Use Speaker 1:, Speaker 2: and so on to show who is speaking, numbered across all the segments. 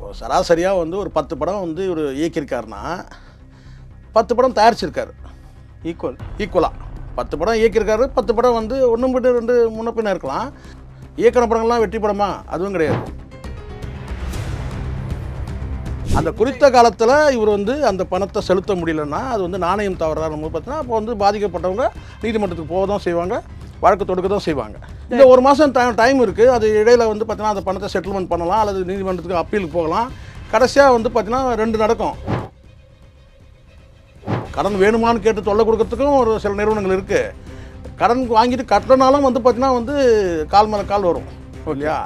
Speaker 1: இப்போ சராசரியாக வந்து ஒரு பத்து படம் வந்து ஒரு இயக்கியிருக்காருன்னா பத்து படம் தயாரிச்சிருக்காரு.
Speaker 2: ஈக்குவல்
Speaker 1: ஈக்குவலாக பத்து படம் இயக்கியிருக்காரு பத்து படம் வந்து ஒன்று விட்டு ரெண்டு முன்ன பின்ன இருக்கலாம். இயக்கிற படங்கள்லாம் வெற்றி படமா? அதுவும் கிடையாது. அந்த குறித்த காலத்தில் இவர் வந்து அந்த பணத்தை செலுத்த முடியலன்னா அது வந்து நாணயம் தவறாக நம்ம பார்த்தீங்கன்னா அப்போ வந்து பாதிக்கப்பட்டவங்க நீதிமன்றத்துக்கு போக தான் செய்வாங்க. வழக்கு தொடுக்க தான் செய்வாங்க. இந்த ஒரு மாதம் டைம் இருக்குது அது இடையில வந்து பார்த்தீங்கன்னா அந்த பணத்தை செட்டில்மெண்ட் பண்ணலாம் அல்லது நீதிமன்றத்துக்கு அப்பீலுக்கு போகலாம். கடைசியாக வந்து பார்த்தீங்கன்னா ரெண்டு நடக்கும். கடன் வேணுமான்னு கேட்டு தொல்லை கொடுக்கறதுக்கும் ஒரு சில நிறுவனங்கள் இருக்குது கடன் வாங்கிட்டு கட்டணாலும் வந்து பார்த்தீங்கன்னா வந்து கால் மேலே கால் வரும். இல்லையா?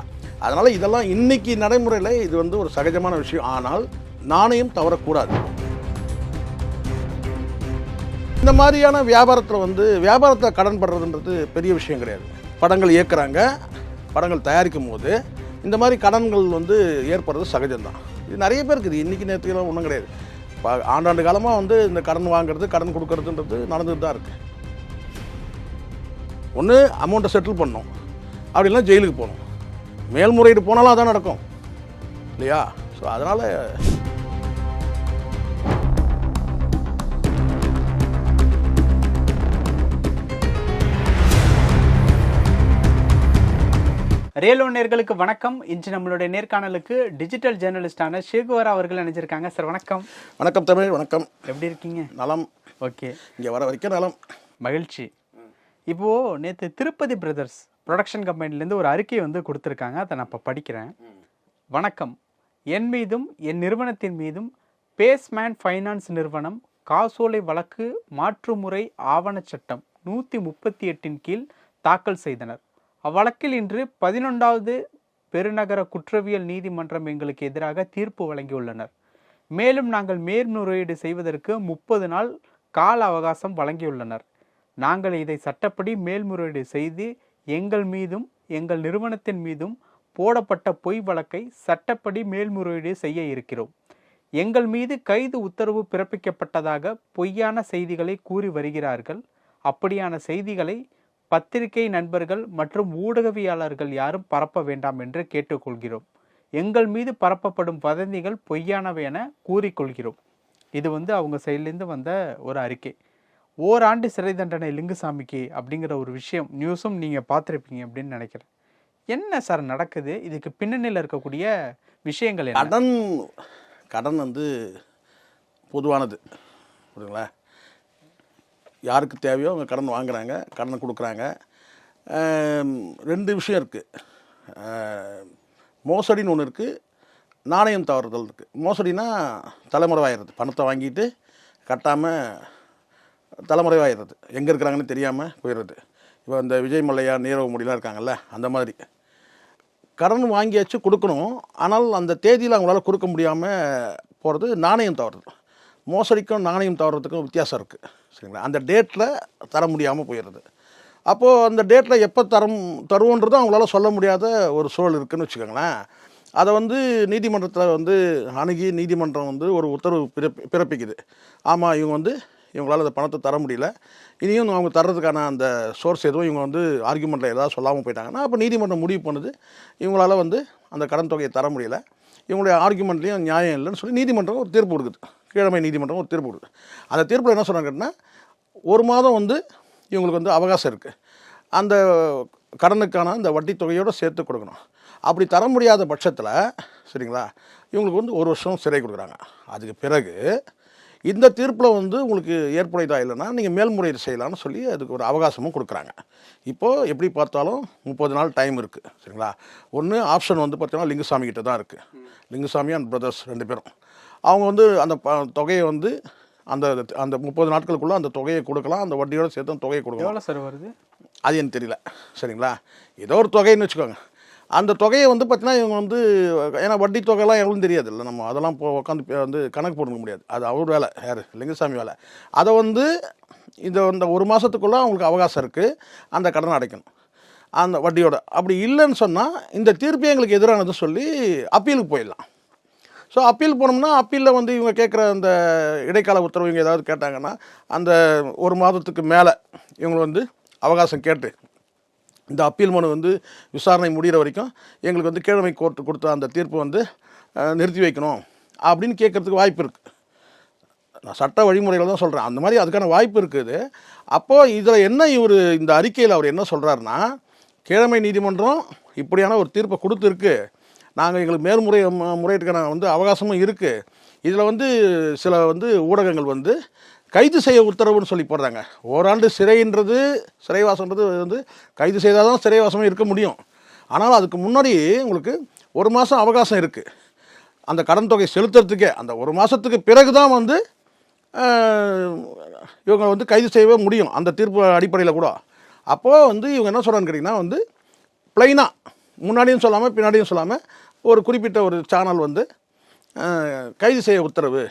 Speaker 1: அதனால் இதெல்லாம் இன்னைக்கு நடைமுறையில் இது வந்து ஒரு சகஜமான விஷயம். ஆனால் நாணயம் தவறக்கூடாது. இந்த மாதிரியான வியாபாரத்தில் வந்து வியாபாரத்தை கடன் படுறதுன்றது பெரிய விஷயம் கிடையாது. படங்கள் இயக்குறாங்க படங்கள் தயாரிக்கும் போது இந்த மாதிரி கடன்கள் வந்து ஏற்படுறது சகஜம்தான். இது நிறைய பேர் இருக்குது. இன்றைக்கி நேரத்துக்குலாம் ஒன்றும் கிடையாது. இப்போ ஆண்டாண்டு காலமாக வந்து இந்த கடன் வாங்குறது கடன் கொடுக்கறதுன்றது நடந்துட்டு தான் இருக்குது ஒன்று அமௌண்ட்டை செட்டில் பண்ணணும். அப்படி இல்லைன்னா ஜெயிலுக்கு போகணும். மேல்முறையீடு போனாலும் அதான் நடக்கும். இல்லையா? ஸோ அதனால்
Speaker 2: ரியலோ நேர்களுக்கு வணக்கம். இன்று நம்மளுடைய நேர்காணலுக்கு டிஜிட்டல் ஜேர்னலிஸ்டான ஷேகுவரா அவர்கள் நினைச்சிருக்காங்க சார் வணக்கம்.
Speaker 1: வணக்கம் தமிழ் வணக்கம்.
Speaker 2: எப்படி இருக்கீங்க?
Speaker 1: நலம்.
Speaker 2: ஓகே.
Speaker 1: இங்கே வர வரைக்கும் நலம்.
Speaker 2: மகிழ்ச்சி. இப்போ நேற்று திருப்பதி பிரதர்ஸ் ப்ரொடக்ஷன் கம்பெனிலேருந்து ஒரு அறிக்கை வந்து கொடுத்துருக்காங்க. அதை நான் இப்போ படிக்கிறேன். வணக்கம். என் மீதும் என் நிறுவனத்தின் மீதும் பேஸ்மேன் ஃபைனான்ஸ் நிறுவனம் காசோலை வழக்கு மாற்றுமுறை ஆவணச் சட்டம் நூற்றி முப்பத்தி எட்டின் கீழ் தாக்கல் செய்தனர். அவ்வழக்கில் இன்று பதினொன்றாவது பெருநகர குற்றவியல் நீதிமன்றம் எங்களுக்கு எதிராக தீர்ப்பு வழங்கியுள்ளனர். மேலும் நாங்கள் மேல்முறையீடு செய்வதற்கு முப்பது நாள் கால அவகாசம் வழங்கியுள்ளனர். நாங்கள் இதை சட்டப்படி மேல்முறையீடு செய்து எங்கள் மீதும் எங்கள் நிறுவனத்தின் மீதும் போடப்பட்ட பொய் வழக்கை சட்டப்படி மேல்முறையீடு செய்ய இருக்கிறோம். எங்கள் மீது கைது உத்தரவு பிறப்பிக்கப்பட்டதாக பொய்யான செய்திகளை கூறி வருகிறார்கள். அப்படியான செய்திகளை பத்திரிகை நண்பர்கள் மற்றும் ஊடகவியலாளர்கள் யாரும் பரப்ப வேண்டாம் என்று கேட்டுக்கொள்கிறோம். எங்கள் மீது பரப்பப்படும் வதந்திகள் பொய்யானவை என கூறிக்கொள்கிறோம். இது வந்து அவங்க சைட்லேருந்து வந்த ஒரு அறிக்கை. ஓராண்டு சிறை தண்டனை லிங்குசாமிக்கு அப்படிங்கிற ஒரு விஷயம் நியூஸும் நீங்கள் பார்த்துருப்பீங்க அப்படின்னு நினைக்கிறேன். என்ன சார் நடக்குது? இதுக்கு பின்னணியில் இருக்கக்கூடிய விஷயங்கள்
Speaker 1: கடன் கடன் வந்து பொதுவானது. புரியுங்களா யாருக்கு தேவையோ அவங்க கடன் வாங்குகிறாங்க கடன் கொடுக்குறாங்க. ரெண்டு விஷயம் இருக்குது மோசடின்னு ஒன்று இருக்குது நாணயம் தவறுதல் இருக்குது மோசடினா தலைமுறைவாயிடுறது. பணத்தை வாங்கிட்டு கட்டாமல் தலைமுறைவாயிடுறது. எங்கே இருக்கிறாங்கன்னு தெரியாமல் போயிடுறது. இப்போ இந்த விஜய் மல்லையா நீரவ முடியெலாம் இருக்காங்கல்ல அந்த மாதிரி. கடன் வாங்கியாச்சு கொடுக்கணும். ஆனால் அந்த தேதியில் அவங்களால கொடுக்க முடியாமல் போகிறது நாணயம் தவறுதல். மோசடிக்கும் நாணயம் தவறதுக்கும் வித்தியாசம் இருக்குது சரிங்களா? அந்த டேட்டில் தர முடியாமல் போயிடுது அப்போது அந்த டேட்டில் எப்போ தரம் தருவோன்றதும் அவங்களால சொல்ல முடியாத ஒரு சூழல் இருக்குதுன்னு வச்சுக்கோங்களேன். அதை வந்து நீதிமன்றத்தில் வந்து அணுகி நீதிமன்றம் வந்து ஒரு உத்தரவு பிறப்பி பிறப்பிக்குது. ஆமாம் இவங்க வந்து இவங்களால் அந்த பணத்தை தர முடியல. இனியும் அவங்க தர்றதுக்கான அந்த சோர்ஸ் எதுவும் இவங்க வந்து ஆர்குமெண்ட்டில் ஏதாவது சொல்லாமல் போயிட்டாங்கன்னா அப்போ நீதிமன்றம் முடிவு பண்ணுது. இவங்களால் வந்து அந்த கடன் தொகையை தர முடியல. இவங்களுடைய ஆர்குமெண்ட்லேயும் நியாயம் இல்லைன்னு சொல்லி நீதிமன்றம் ஒரு தீர்ப்பு கொடுக்குது. கீழமை நீதிமன்றம் ஒரு தீர்ப்பு கொடுக்குது. அந்த தீர்ப்பில் என்ன சொன்னாங்கன்னா ஒரு மாதம் வந்து இவங்களுக்கு வந்து அவகாசம் இருக்குது அந்த கடனுக்கான அந்த வட்டி தொகையோடு சேர்த்து கொடுக்கணும். அப்படி தர முடியாத பட்சத்தில் சரிங்களா இவங்களுக்கு வந்து ஒரு வருஷம் சிறை கொடுக்குறாங்க. அதுக்கு பிறகு இந்த தீர்ப்பில் வந்து உங்களுக்கு ஏற்புடையதா இல்லைன்னா நீங்கள் மேல்முறையீடு செய்யலாம்னு சொல்லி அதுக்கு ஒரு அவகாசமும் கொடுக்குறாங்க. இப்போது எப்படி பார்த்தாலும் முப்பது நாள் டைம் இருக்குது சரிங்களா. ஒன்று ஆப்ஷன் வந்து பார்த்தீங்கன்னா லிங்குசாமி கிட்ட தான் இருக்குது லிங்குசாமி அண்ட் பிரதர்ஸ் ரெண்டு பேரும். அவங்க வந்து அந்த தொகையை வந்து அந்த அந்த முப்பது நாட்களுக்குள்ளே அந்த தொகையை கொடுக்கலாம். அந்த வட்டியோட சேர்த்து அந்த தொகையை கொடுக்கலாம்.
Speaker 2: எவ்வளோ சார் வருது?
Speaker 1: அது எனக்கு தெரியல. சரிங்களா? ஏதோ ஒரு தொகைன்னு வச்சுக்கோங்க. அந்த தொகையை வந்து பார்த்தீங்கன்னா இவங்க வந்து ஏன்னா வட்டி தொகைலாம் எவ்வளோன்னு தெரியாது இல்லை நம்ம அதெல்லாம் போ உட்காந்து வந்து கணக்கு போட முடியாது. அது அவர் வேலை யார்? லிங்கசாமி வேலை. அதை வந்து இந்த இந்த ஒரு மாதத்துக்குள்ளே அவங்களுக்கு அவகாசம் இருக்குது அந்த கடனை அடைக்கணும். அந்த வட்டியோட. அப்படி இல்லைன்னு சொன்னால் இந்த தீர்ப்பு எங்களுக்கு எதிரானது சொல்லி அப்பீலுக்கு போயிடலாம். ஸோ அப்பீல் போனோம்னா அப்பீலில் வந்து இவங்க கேட்குற அந்த இடைக்கால உத்தரவு இவங்க ஏதாவது கேட்டாங்கன்னா அந்த ஒரு மாதத்துக்கு மேலே இவங்க வந்து அவகாசம் கேட்டு இந்த அப்பீல் மனு வந்து விசாரணை முடிகிற வரைக்கும் எங்களுக்கு வந்து கீழமை கோர்ட்டு கொடுத்த அந்த தீர்ப்பு வந்து நிறுத்தி வைக்கணும் அப்படின்னு கேட்குறதுக்கு வாய்ப்பு இருக்குது நான் சட்ட வழிமுறையில் தான் சொல்கிறேன் அந்த மாதிரி அதுக்கான வாய்ப்பு இருக்குது. அப்போது இதில் என்ன இவர் இந்த அறிக்கையில் அவர் என்ன சொல்கிறாருன்னா கீழமை நீதிமன்றம் இப்படியான ஒரு தீர்ப்பை கொடுத்துருக்கு. நாங்கள் எங்களுக்கு மேல்முறை ம- முறையீட்டுக்கான வந்து அவகாசமும் இருக்குது இதில் வந்து சில வந்து ஊடகங்கள் வந்து கைது செய்ய உத்தரவுன்னு சொல்லி போடுறாங்க. ஓராண்டு சிறைன்றது சிறைவாசம்ன்றது வந்து கைது செய்தால் தான் சிறைவாசமே இருக்க முடியும். ஆனால் அதுக்கு முன்னாடி உங்களுக்கு ஒரு மாதம் அவகாசம் இருக்குது அந்த கடன் தொகை செலுத்துறதுக்கே அந்த ஒரு மாதத்துக்கு பிறகு தான் வந்து இவங்க வந்து கைது செய்யவே முடியும். அந்த தீர்ப்பு அடிப்படையில் கூட. அப்போது வந்து இவங்க என்ன சொல்கிறான்னு கேட்டிங்கன்னா வந்து பிளைனாக முன்னாடியும் சொல்லாமல் பின்னாடியும் சொல்லாமல் ஒரு குறிப்பிட்ட ஒரு சேனல் வந்து கைது செய்ய உத்தரவு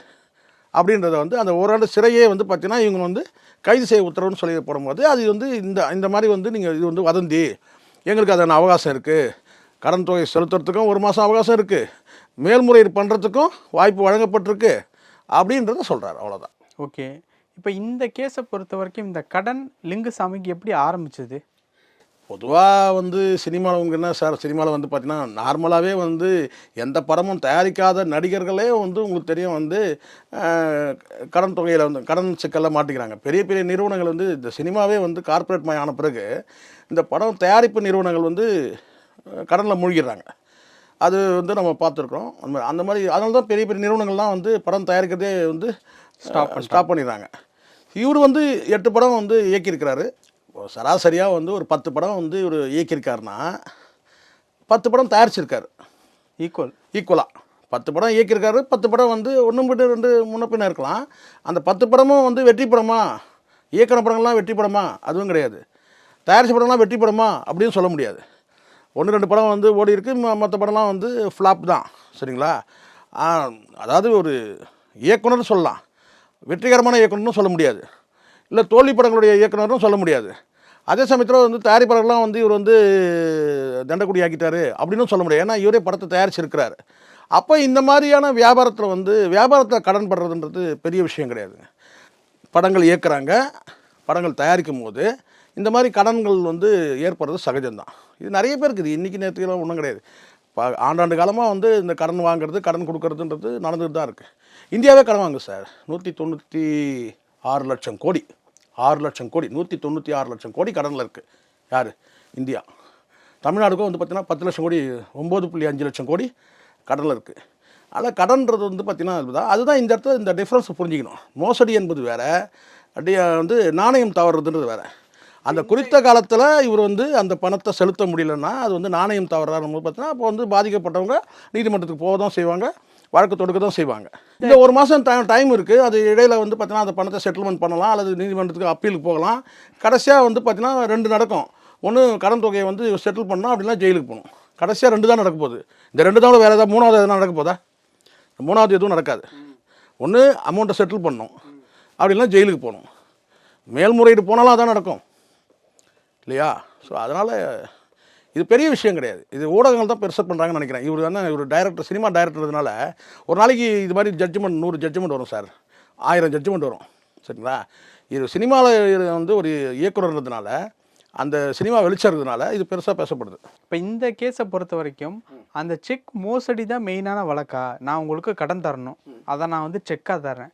Speaker 1: அப்படின்றத வந்து அந்த ஓராண்டு சிறையே வந்து பார்த்திங்கன்னா இவங்க வந்து கைது செய்ய உத்தரவுன்னு சொல்லி போடும்போது அது வந்து இந்த இந்த மாதிரி வந்து நீங்கள் இது வந்து வதந்தி. எங்களுக்கு அதன் அவகாசம் இருக்குது கடன் தொகை செலுத்துறதுக்கும் ஒரு மாதம் அவகாசம் இருக்குது மேல்முறையீடு பண்ணுறதுக்கும் வாய்ப்பு வழங்கப்பட்டிருக்கு அப்படின்றத சொல்கிறார் அவ்வளோதான்
Speaker 2: ஓகே. இப்போ இந்த கேஸை பொறுத்த வரைக்கும் இந்த கடன் லிங்குசாமிக்கு எப்படி ஆரம்பிச்சது?
Speaker 1: பொதுவாக வந்து சினிமாவில் உங்களுக்கு என்ன சார் சினிமாவில் வந்து பார்த்தீங்கன்னா நார்மலாகவே வந்து எந்த படமும் தயாரிக்காத நடிகர்களே வந்து உங்களுக்கு தெரியும் வந்து கடன் தொகையில் வந்து கடன் சிக்கலில் மாட்டிக்கிறாங்க. பெரிய பெரிய நிறுவனங்கள் வந்து இந்த சினிமாவே வந்து கார்ப்பரேட் மயம் ஆன பிறகு இந்த படம் தயாரிப்பு நிறுவனங்கள் வந்து கடனில் மூழ்கிடுறாங்க. அது வந்து நம்ம பார்த்துருக்குறோம். அந்த மாதிரி அந்த மாதிரி அதனால தான் பெரிய பெரிய நிறுவனங்கள்லாம் வந்து படம் தயாரிக்கிறதே வந்து ஸ்டாப் ஸ்டாப் பண்ணிடுறாங்க. இவர் வந்து எட்டு படம் வந்து இயக்கியிருக்கிறாரு. சராசரியாக வந்து ஒரு பத்து படம் வந்து இவர் இயக்கியிருக்காருன்னா பத்து படம் தயாரிச்சிருக்காரு.
Speaker 2: ஈக்குவல்
Speaker 1: ஈக்குவலாக பத்து படம் இயக்கியிருக்காரு பத்து படம் வந்து ஒன்று விட்டு ரெண்டு முன்ன பின்ன இருக்கலாம். அந்த பத்து படமும் வந்து வெற்றி படமா? இயக்குன படங்கள்லாம் வெற்றி படமா? அதுவும் கிடையாது. தயாரிச்ச படம்லாம் வெற்றி படமா? அப்படின்னு சொல்ல முடியாது. ஒன்று ரெண்டு படம் வந்து ஓடி இருக்கு மற்ற படம்லாம் வந்து ஃப்ளாப் தான். சரிங்களா? அதாவது ஒரு இயக்குனர்னு சொல்லலாம். வெற்றிகரமான இயக்குனர்னு சொல்ல முடியாது. இல்லை தோல்வி படங்களுடைய இயக்குனரும் சொல்ல முடியாது. அதே சமயத்தில் வந்து தயாரிப்பாளர்கள்லாம் வந்து இவர் வந்து தண்டக்குடி ஆக்கிட்டாரு அப்படின்னு சொல்ல முடியாது. ஏன்னா இவரே படத்தை தயாரிச்சிருக்கிறாரு. அப்போ இந்த மாதிரியான வியாபாரத்தில் வந்து வியாபாரத்தில் கடன் படுறதுன்றது பெரிய விஷயம் கிடையாதுங்க படங்கள் இயக்குறாங்க படங்கள் தயாரிக்கும் போது இந்த மாதிரி கடன்கள் வந்து ஏற்படுறது சகஜம்தான். இது நிறைய பேருக்கு இது இன்றைக்கி நேரத்துக்குலாம் ஒன்றும் கிடையாது. இப்போ ஆண்டாண்டு காலமாக வந்து இந்த கடன் வாங்குறது கடன் கொடுக்கறதுன்றது நடந்துகிட்டு தான் இருக்குது இந்தியாவே கடன் வாங்கு சார். நூற்றி தொண்ணூற்றி ஆறு லட்சம் கோடி. ஆறு லட்சம் கோடி நூற்றி தொண்ணூற்றி ஆறு லட்சம் கோடி கடனில் இருக்குது யார்? இந்தியா. தமிழ்நாடுக்கும் வந்து பார்த்தீங்கன்னா பத்து லட்சம் கோடி ஒம்பது புள்ளி அஞ்சு லட்சம் கோடி கடனில் இருக்குது அதில் கடன்றது வந்து பார்த்தீங்கன்னா அதுதான் இந்த இடத்துல இந்த டிஃப்ரென்ஸ் புரிஞ்சிக்கணும். மோசடி என்பது வேற அப்படியே வந்து நாணயம் தவறுறதுன்றது வேற. அந்த குறித்த காலத்தில் இவர் வந்து அந்த பணத்தை செலுத்த முடியலன்னா அது வந்து நாணயம் தவறாரு பார்த்தீங்கன்னா அப்போ வந்து பாதிக்கப்பட்டவங்க நீதிமன்றத்துக்கு போக தான் செய்வாங்க. வழக்கு தொடுக்க தான் செய்வாங்க. இந்த ஒரு மாதம் டைம் இருக்குது அது இடையில வந்து பார்த்தீங்கன்னா அந்த பணத்தை செட்டில்மெண்ட் பண்ணலாம். அல்லது நீதிமன்றத்துக்கு அப்பீலுக்கு போகலாம். கடைசியாக வந்து பார்த்தீங்கன்னா ரெண்டு நடக்கும். ஒன்று கடன் தொகையை வந்து செட்டில் பண்ணணும். அப்படின்னா ஜெயிலுக்கு போகணும். கடைசியாக ரெண்டு தான் நடக்க போகுது. இந்த ரெண்டு தான் வேறு ஏதாவது மூணாவது எதனா நடக்க போதா? மூணாவது எதுவும் நடக்காது. ஒன்று அமௌண்ட்டை செட்டில் பண்ணணும். அப்படின்னா ஜெயிலுக்கு போகணும். மேல்முறையீடு போனாலும் அதான் நடக்கும். இல்லையா? ஸோ அதனால் இது பெரிய விஷயம் கிடையாது. இது ஊடகங்கள் தான் பெருசாக பண்ணுறாங்கன்னு நினைக்கிறேன். இவர் தானே இவர் டைரக்டர் சினிமா டைரக்டர்னால ஒரு நாளைக்கு இது மாதிரி ஜட்ஜ்மெண்ட் நூறு ஜட்ஜ்மெண்ட் வரும் சார் ஆயிரம் ஜட்ஜ்மெண்ட் வரும். சரிங்களா? இது சினிமாவில் வந்து ஒரு இயக்குனர்ன்றதுனால அந்த சினிமா வெளிச்சம் இருக்கிறதுனால இது பெருசாக பேசப்படுது.
Speaker 2: இப்போ இந்த கேஸை பொறுத்த வரைக்கும் அந்த செக் மோசடி தான் மெயினான வழக்கா? நான் உங்களுக்கு கடன் தரணும். அதை நான் வந்து செக்காக தரேன்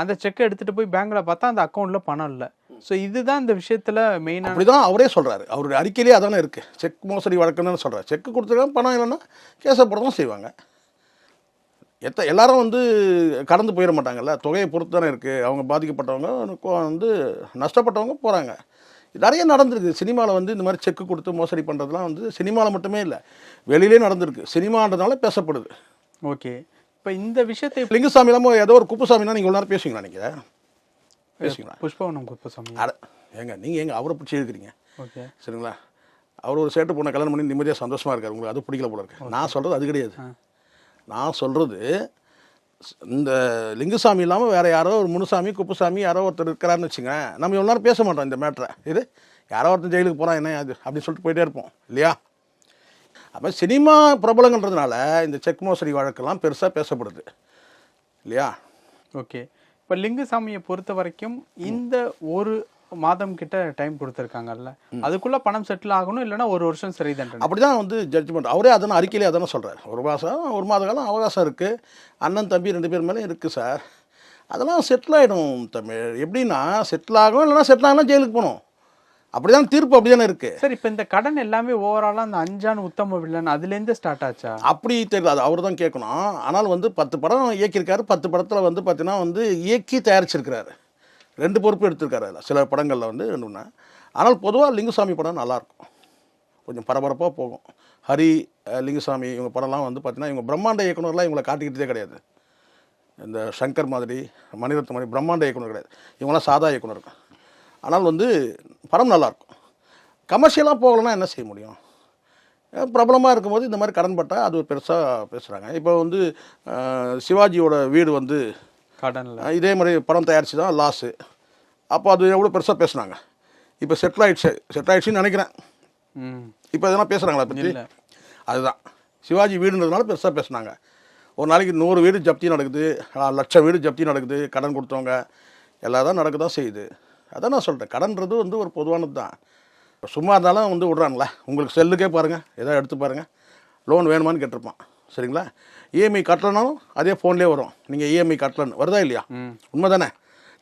Speaker 2: அந்த செக்கை எடுத்துகிட்டு போய் பேங்க்கில் பார்த்தா அந்த அக்கௌண்ட்டில் பணம் இல்லை. ஸோ இதுதான் இந்த விஷயத்தில் மெயினான
Speaker 1: அப்படி தான் அவரே சொல்கிறாரு அவருடைய அறிக்கையிலே அதானே இருக்குது செக் மோசடி வழக்குன்னு சொல்கிறார் செக் கொடுத்துருக்காங்க பணம் இல்லைன்னா கேஸை போட தான் செய்வாங்க. எத்த எல்லாரும் வந்து கடந்து போயிட மாட்டாங்கல்ல. தொகையை பொறுத்து தானே இருக்குது அவங்க பாதிக்கப்பட்டவங்க வந்து நஷ்டப்பட்டவங்க போகிறாங்க நிறைய நடந்திருக்கு. சினிமாவில் வந்து இந்த மாதிரி செக்கு கொடுத்து மோசடி பண்ணுறதுலாம் வந்து சினிமாவில் மட்டுமே இல்லை. வெளியிலே நடந்திருக்கு. சினிமான்றதுனால பேசப்படுது.
Speaker 2: ஓகே இப்போ இந்த விஷயத்தை
Speaker 1: லிங்குசாமி இல்லாமல் ஏதோ ஒரு குப்புசாமினா நீங்கள் இவ்வளோ நேரம் பேசுவீங்களா நினைக்கிறேன். பேசுவீங்களா
Speaker 2: புஷ்பவனம் குப்புசாமி.
Speaker 1: அட ஏங்க நீங்கள் எங்க அவரை பிடிச்சி இருக்கிறீங்க
Speaker 2: ஓகே.
Speaker 1: சரிங்களா? அவர் ஒரு சேட்டு பொண்ணை கல்யாணம் பண்ணி நிம்மதியாக சந்தோஷமாக இருக்கார். உங்களுக்கு அது பிடிக்கல போல இருக்கு. நான் சொல்கிறது அது கிடையாது. நான் சொல்கிறது இந்த லிங்குசாமி இல்லாமல் வேறு யாரோ ஒரு முனுசாமி குப்புசாமி யாரோ ஒருத்தர் இருக்கிறாருன்னு வச்சுங்க நம்ம எவ்வளோ நேரம் பேச மாட்டோம் இந்த மேட்ரை இது யாரோ ஒருத்தர் ஜெயிலுக்கு போகிறான் என்ன அது அப்படின்னு சொல்லிட்டு போயிட்டே இருப்போம். இல்லையா? அப்போ சினிமா பிரபலங்கன்றதுனால இந்த செக் மோசடி வழக்கெல்லாம் பெருசாக பேசப்படுது. இல்லையா?
Speaker 2: ஓகே. இப்போ லிங்குசாமியை பொறுத்த வரைக்கும் இந்த ஒரு மாதம் கிட்ட டைம் கொடுத்துருக்காங்கல்ல. அதுக்குள்ள பணம் செட்டில் ஆகணும் இல்லைன்னா ஒரு வருஷம் தண்டனை
Speaker 1: அப்படி தான் வந்து ஜட்ஜ்மெண்ட் அவரே அதான அறிக்கையிலே அதானே சொல்கிறார் ஒரு மாதம் ஒரு மாத காலம் அவகாசம் இருக்குது அண்ணன் தம்பி ரெண்டு பேர் மேலே இருக்குது சார் அதெல்லாம் செட்டில் ஆகிடும் தமிழ். எப்படின்னா செட்டில் ஆகும் இல்லைன்னா செட்டில் ஆகலாம் ஜெயிலுக்கு போகணும். அப்படி தான் தீர்ப்பு அப்படி தானே இருக்குது
Speaker 2: சார் இப்போ இந்த கடன் எல்லாமே ஓவராலாக அந்த அஞ்சான் உத்தம வில்லன் அதுலேருந்து ஸ்டார்ட் ஆச்சா?
Speaker 1: அப்படி தெரியல அது அவர் தான் கேட்கணும். ஆனால் வந்து பத்து படம் இயக்கியிருக்காரு. பத்து படத்தில் வந்து பார்த்தீங்கன்னா வந்து இயக்கி தயாரிச்சிருக்கிறாரு. ரெண்டு பொறுப்பு எடுத்திருக்காரு அதில். சில படங்களில் வந்து ரெண்டு ஒன்று ஆனால் பொதுவாக லிங்குசாமி படம் நல்லாயிருக்கும் கொஞ்சம் பரபரப்பாக போகும். ஹரி லிங்குசாமி இவங்க படம்லாம் வந்து பார்த்தீங்கன்னா இவங்க பிரம்மாண்ட இயக்குனர்லாம் இவங்களை காட்டிக்கிட்டே கிடையாது. இந்த சங்கர் மாதிரி மணிரத்ன மாதிரி பிரம்மாண்ட இயக்குனர் கிடையாது. இவங்களாம் சாதா இயக்குனர் ஆனால் வந்து படம் நல்லாயிருக்கும். கமர்ஷியலாக போகலன்னா என்ன செய்ய முடியும்? பிரபலமாக இருக்கும்போது இந்த மாதிரி கடன் பட்டா அது பெருசாக பேசுகிறாங்க இப்போ வந்து சிவாஜியோட வீடு வந்து
Speaker 2: கடன்ல.
Speaker 1: இதே மாதிரி படம் தயாரிச்சு தான் லாஸு. அப்போ அது எவ்வளோ பெருசாக பேசுனாங்க இப்போ செட்டில் ஆயிடுச்சு. செட்டில் ஆயிடுச்சுன்னு நினைக்கிறேன். இப்போ எதனா பேசுகிறாங்களா பற்றி. அதுதான். சிவாஜி வீடுன்றதுனால பெருசாக பேசுனாங்க. ஒரு நாளைக்கு நூறு வீடு ஜப்தி நடக்குது லட்சம் வீடு ஜப்தி நடக்குது கடன் கொடுத்தவங்க எல்லாம் தான் நடக்க தான் செய்யுது. அதான் நான் சொல்கிறேன் கடன்றது வந்து ஒரு பொதுவானது தான் சும்மா இருந்தாலும் வந்து விட்றாங்களே உங்களுக்கு செல்லுக்கே பாருங்கள் எதாவது எடுத்து பாருங்கள் லோன் வேணுமான்னு கேட்டிருப்பான். சரிங்களா? இஎம்ஐ கட்டலனாலும் அதே ஃபோன்லேயே வரும். நீங்கள் இஎம்ஐ கட்டலன்னு. வருதா இல்லையா? உண்மை தானே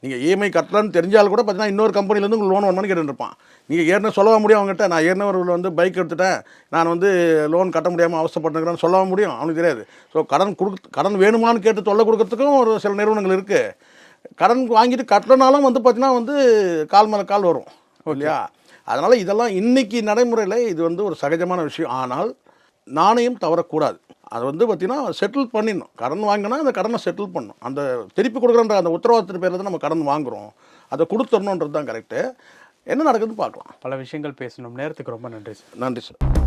Speaker 1: நீங்கள் இஎம்ஐ கட்டலன்னு தெரிஞ்சால் கூட பார்த்தீங்கன்னா இன்னொரு கம்பெனிலேருந்து உங்களுக்கு லோன் வேணுமான்னு கேட்டுருப்பான். நீங்கள் ஏற்கனவே சொல்லவா முடியும் அவங்ககிட்ட நான் ஏற்கனவே வந்து பைக் எடுத்துட்டேன். நான் வந்து லோன் கட்ட முடியாமல் அவசரப்பட்டுக்கிறேன்னு சொல்லவா முடியும்? அவனுக்கு தெரியாது. ஸோ கடன் கொடுக்க கடன் வேணுமான்னு கேட்டு தொல்லை கொடுக்கறதுக்கும் ஒரு சில நிறுவனங்கள் இருக்குது கடன் வாங்கிட்டு கட்டலனாலும் வந்து பார்த்தீங்கன்னா வந்து கால் மேலே கால் வரும் இல்லையா? அதனால் இதெல்லாம் இன்னைக்கு நடைமுறையில் இது வந்து ஒரு சகஜமான விஷயம். ஆனால் நாணயம் தவறக்கூடாது. அது வந்து பார்த்தீங்கன்னா செட்டில் பண்ணிடணும். கடன் வாங்கினா அந்த கடனை செட்டில் பண்ணணும். அந்த திருப்பி கொடுக்குறன்ற அந்த உத்தரவாதத்தின் பேரில் தான் நம்ம கடன் வாங்குகிறோம் அதை கொடுத்துடணுன்றது தான் கரெக்டு என்ன நடக்குதுன்னு பார்க்கலாம்.
Speaker 2: பல விஷயங்கள் பேசணும். நேரத்துக்கு ரொம்ப நன்றி சார்.
Speaker 1: நன்றி சார்.